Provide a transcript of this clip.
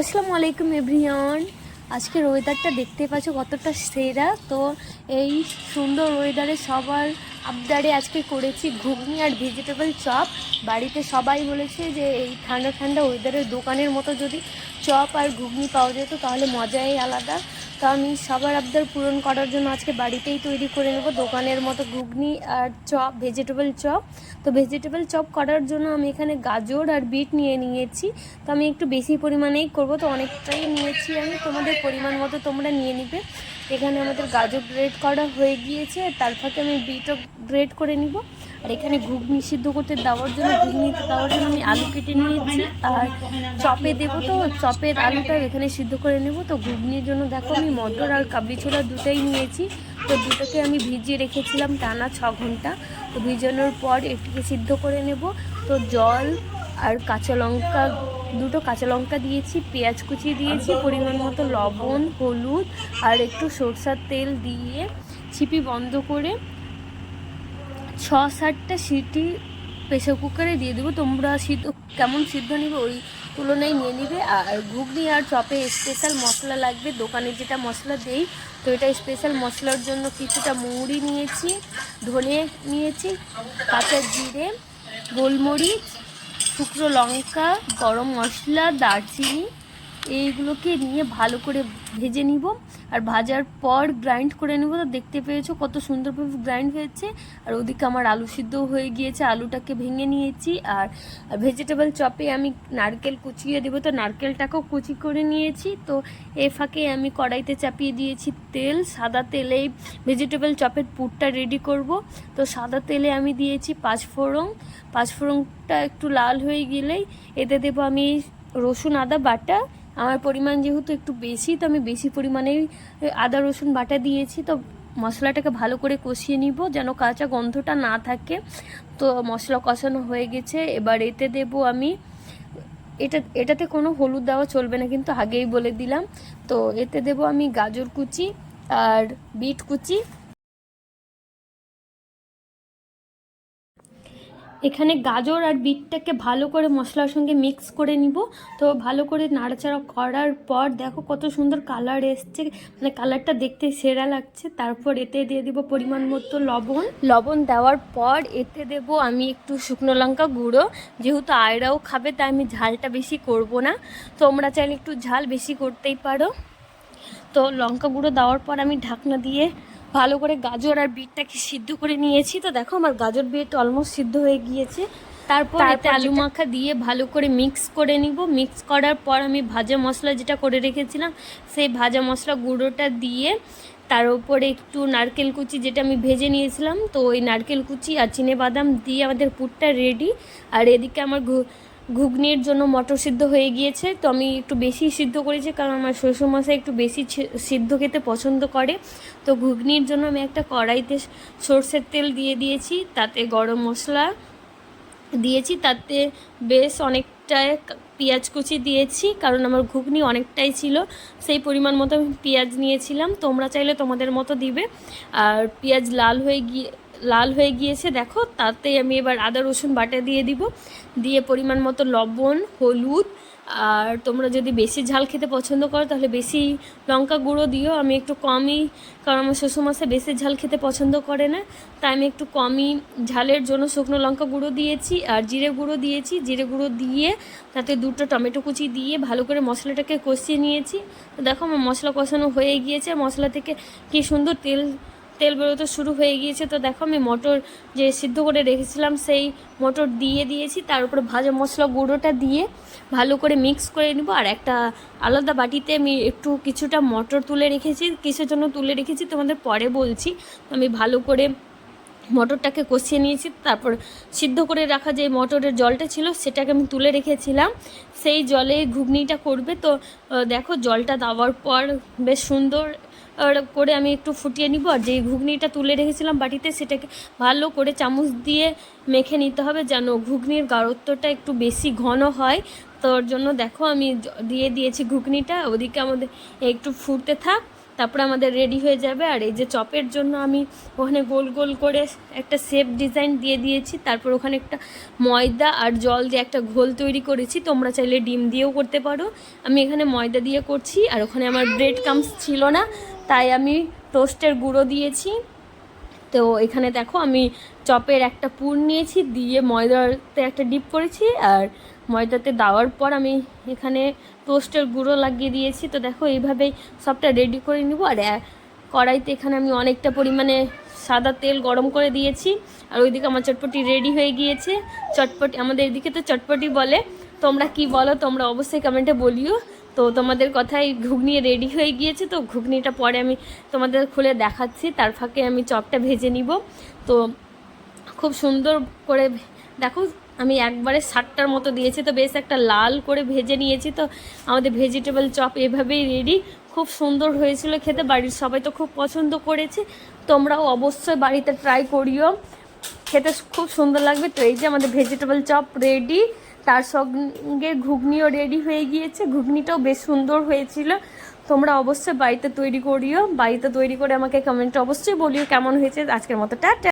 আসসালামু আলাইকুম এভরিওয়ান। আজকে ওয়েদারটা দেখতে পাচ্ছ কতটা সেরা। তো এই সুন্দর ওয়েদারে সবার আবদারে আজকে করেছি ঘুগনি আর ভেজিটেবল চপ। বাড়িতে সবাই বলেছে যে এই ঠান্ডা ঠান্ডা ওয়েদারের দোকানের মতো যদি চপ আর ঘুগনি পাওয়া যেত তাহলে মজাই আলাদা। তো আমি সবার আবদার পূরণ করার জন্য আজকে বাড়িতেই তৈরি করে নেব। দোকানের মতো ঘুগনি আর চপ ভেজিটেবল চপ। তো ভেজিটেবল চপ করার জন্য আমি এখানে গাজর আর বিট নিয়ে নিয়েছি। তো আমি একটু বেশি পরিমাণেই করব। তো অনেকটাই নিয়েছি আমি। তোমাদের পরিমাণ মতো তোমরা নিয়ে নিবে। এখানে আমাদের গাজর গ্রেড করা হয়ে গিয়েছে। তার ফাঁকে আমি বিটও গ্রেড করে নিব। আর এখানে ঘুগনি সিদ্ধ করতে দেওয়ার জন্য, ঘুগনি দেওয়ার জন্য আমি আলু কেটে নিয়েছি। আর চপে দেবো তো, চপের আলুটা এখানে সিদ্ধ করে নেব। তো ঘুগনির জন্য দেখো আমি মটর আর কাবলি ছোলা দুটোই নিয়েছি। তো দুটোকে আমি ভিজিয়ে রেখেছিলাম টানা ছ ঘণ্টা। তো ভিজানোর পর এটিকে সিদ্ধ করে নেব। তো জল আর কাঁচা লঙ্কা, দুটো কাঁচা লঙ্কা দিয়েছি, পেঁয়াজ কুচি দিয়েছি, পরিমাণ মতো লবণ, হলুদ আর একটু সরষার তেল দিয়ে ছিপি বন্ধ করে ছ সাতটা সিটি প্রেসার কুকারে দিয়ে দেবো। তোমরা সিদ্ধ কেমন সিদ্ধ নিবে ওই তুলনায় নিয়ে নিবে। আর ঘুগনি আর চপে স্পেশাল মশলা লাগবে। দোকানে যেটা মশলা দেই, তো এটা স্পেশাল মশলার জন্য কিছুটা মৌরি নিয়েছি, ধনে নিয়েছি, কাঁচা জিরে, গোলমরিচ, শুকনো লঙ্কা, গরম মশলা, দারচিনি এইগুলোকে নিয়ে ভালো করে ভেজে নিব। আর ভাজার পর গ্রাইন্ড করে নেব। তো দেখতে পেয়েছ কত সুন্দরভাবে গ্রাইন্ড হয়েছে। আর ওদিকে আমার আলু সিদ্ধ হয়ে গিয়েছে। আলুটাকে ভেঙে নিয়েছি। আর ভেজিটেবল চপে আমি নারকেল কুচিয়ে দেবো। তো নারকেলটাকেও কুচি করে নিয়েছি। তো এ ফাঁকে আমি কড়াইতে চাপিয়ে দিয়েছি তেল। সাদা তেলে ভেজিটেবল চপের পুরটা রেডি করব। তো সাদা তেলে আমি দিয়েছি পাঁচফোড়ন। পাঁচফোড়নটা একটু লাল হয়ে গেলেই এতে দেবো আমি রসুন, আদা, বাটা আমার পরিমাণ যেহেতু একটু বেশি, তো আমি বেশি পরিমাণেই আদা, রসুন বাটা দিয়েছি। তো মশলাটাকে ভালো করে কষিয়ে নিব যেন কাঁচা গন্ধটা না থাকে। তো মশলা কষানো হয়ে গেছে। এবার এতে দেব আমি, এটা, এটাতে কোনো হলুদ দেওয়া চলবে না কিন্তু আগেই বলে দিলাম। তো এতে দেব আমি গাজর কুচি আর বিট কুচি। এখানে গাজর আর বিটটাকে ভালো করে মশলার সঙ্গে মিক্স করে নিব। তো ভালো করে নাড়াচাড়া করার পর দেখো কত সুন্দর কালার এসছে। মানে কালারটা দেখতে সেরা লাগছে। তারপর এতে দিয়ে দিব পরিমাণ মতো লবণ। লবণ দেওয়ার পর এতে দেব আমি একটু শুকনো লঙ্কা গুঁড়ো। যেহেতু আয়রাও খাবে, তাই আমি ঝালটা বেশি করব না। তোমরা চাইলে একটু ঝাল বেশি করতেই পারো। তো লঙ্কা গুঁড়ো দেওয়ার পর আমি ঢাকনা দিয়ে ভালো করে গাজর আর বিটটাকে সিদ্ধ করে নিয়েছি? তো দেখো আমার গাজর বিট অলমোস্ট সিদ্ধ হয়ে গিয়েছে। তারপর এতে আলু মাখা দিয়ে ভালো করে মিক্স করে নিব। মিক্স করার পর আমি ভাজা মশলা যেটা করে রেখেছিলাম সেই ভাজা মশলা গুঁড়োটা দিয়ে তার উপরে একটু নারকেল কুচি যেটা আমি ভেজে নিয়েছিলাম তো ওই নারকেল কুচি আর চিনে বাদাম দিয়ে আমাদের পুরটা রেডি আর এদিকে আমার ঘুগনির জন্য মটর সিদ্ধ হয়ে গিয়েছে। তো আমি একটু বেশি সিদ্ধ করেছি কারণ আমার শ্বশুরমশাই একটু বেশি সিদ্ধ খেতে পছন্দ করে। তো ঘুগনির জন্য আমি একটা কড়াইতে সর্ষের তেল দিয়ে দিয়েছি, তাতে গরম মশলা দিয়েছি, তাতে বেশ অনেকটাই পেঁয়াজ কুচি দিয়েছি, কারণ আমার ঘুগনি অনেকটাই ছিল। সেই পরিমাণ মতো আমি পেঁয়াজ নিয়েছিলাম। তোমরা চাইলে তোমাদের মতো দিবে। আর পেঁয়াজ লাল হয়ে গিয়ে লাল হয়ে গিয়েছে, দেখো। তাতে আমি এবার আদা, রসুন বাটা দিয়ে দিব। দিয়ে পরিমাণ মতো লবণ, হলুদ, আর তোমরা যদি বেশি ঝাল খেতে পছন্দ করো, তাহলে বেশি লঙ্কা গুঁড়ো দিও। আমি একটু কমই, কারণ আমার শ্বশুরমশাই বেশি ঝাল খেতে পছন্দ করে না। তাই আমি একটু কমই ঝালের জন্য শুকনো লঙ্কা গুঁড়ো দিয়েছি, আর জিরে গুঁড়ো দিয়েছি। জিরে গুঁড়ো দিয়ে তাতে দুটো টমেটো কুচি দিয়ে ভালো করে মশলাটাকে কষিয়ে নিয়েছি। দেখো আমার মশলা কষানো হয়ে গিয়েছে। মশলা থেকে কি সুন্দর তেল তেল বেরোতে শুরু হয়ে গিয়েছে। তো দেখো আমি মটর যে সিদ্ধ করে রেখেছিলাম, সেই মটর দিয়ে দিয়েছি। তার উপরে ভাজা মশলা গুঁড়োটা দিয়ে ভালো করে মিক্স করে নিব। আর একটা আলাদা বাটিতে আমি একটু কিছুটা মটর তুলে রেখেছি, কিসের জন্য তুলে রেখেছি তোমাদের পরে বলছি। আমি ভালো করে মটরটাকে কষিয়ে নিয়েছি, তারপর সিদ্ধ করে রাখা যে মটরের জলটা ছিল সেটাকে আমি তুলে রেখেছিলাম। সেই জলে ঘুগনিটা করবে। তো দেখো জলটা দেওয়ার পর বেশ সুন্দর করে আমি একটু ফুটিয়ে নিব। আর যে ঘুগনিটা তুলে রেখেছিলাম বাটিতে সেটাকে ভালো করে চামচ দিয়ে মেখে নিতে হবে যেন ঘুগনির গাঢ়ত্বটা একটু বেশি ঘন হয়। তোর জন্য দেখো আমি দিয়ে দিয়েছি ঘুগনিটা। ওদিকে আমাদের একটু ফুটতে থাক। তারপরে আমাদের রেডি হয়ে যাবে। আর এই যে চপের জন্য আমি ওখানে গোল গোল করে একটা শেপ ডিজাইন দিয়ে দিয়েছি। তারপর ওখানে একটা ময়দা আর জল দিয়ে একটা ঘোল তৈরি করেছি। তোমরা চাইলে ডিম দিয়েও করতে পারো। আমি এখানে ময়দা দিয়ে করছি। আর ওখানে আমার ব্রেড কামস ছিল না, তাই আমি টোস্টের গুঁড়ো দিয়েছি। তো এখানে দেখো আমি চপের একটা পুর নিয়েছি, দিয়ে ময়দাতে একটা ডিপ করেছি, আর ময়দাতে দেওয়ার পর আমি এখানে টোস্টের গুঁড়ো লাগিয়ে দিয়েছি। তো দেখো এইভাবেই সবটা রেডি করে নিব, আর কড়াইতে এখানে আমি অনেকটা পরিমাণে সাদা তেল গরম করে দিয়েছি, আর ওইদিকে আমার চটপটি রেডি হয়ে গিয়েছে। চটপটি, আমাদের এদিকে তো চটপটি বলে, তোমরা কি বলো তোমরা অবশ্যই কমেন্টে বলিও। তো তোমাদের কথাই ঘুগনি রেডি হয়ে গিয়েছে, তো ঘুগনিটা পরে আমি তোমাদের খুলে দেখাচ্ছি। তার ফাঁকে আমি চপটা ভেজে নিব। তো খুব সুন্দর করে দেখো, আমি একবারে সাতটার মতো দিয়েছি। তো বেশ একটা লাল করে ভেজে নিয়েছি। তো আমাদের ভেজিটেবল চপ এভাবেই রেডি খুব সুন্দর হয়েছিল খেতে। বাড়ির সবাই তো খুব পছন্দ করেছে। তোমরাও অবশ্যই বাড়িতে ট্রাই করিও। খেতে খুব সুন্দর লাগবে। তো এই যে আমাদের ভেজিটেবল চপ রেডি তার সঙ্গে ঘুগনিও রেডি হয়ে গিয়েছে। ঘুগনিটাও বেশ সুন্দর হয়েছিল। তোমরা অবশ্যই বাড়িতে তৈরি করিও। বাড়িতে তৈরি করে আমাকে কমেন্টে অবশ্যই বলিও কেমন হয়েছে। আজকের মতো, টাটা।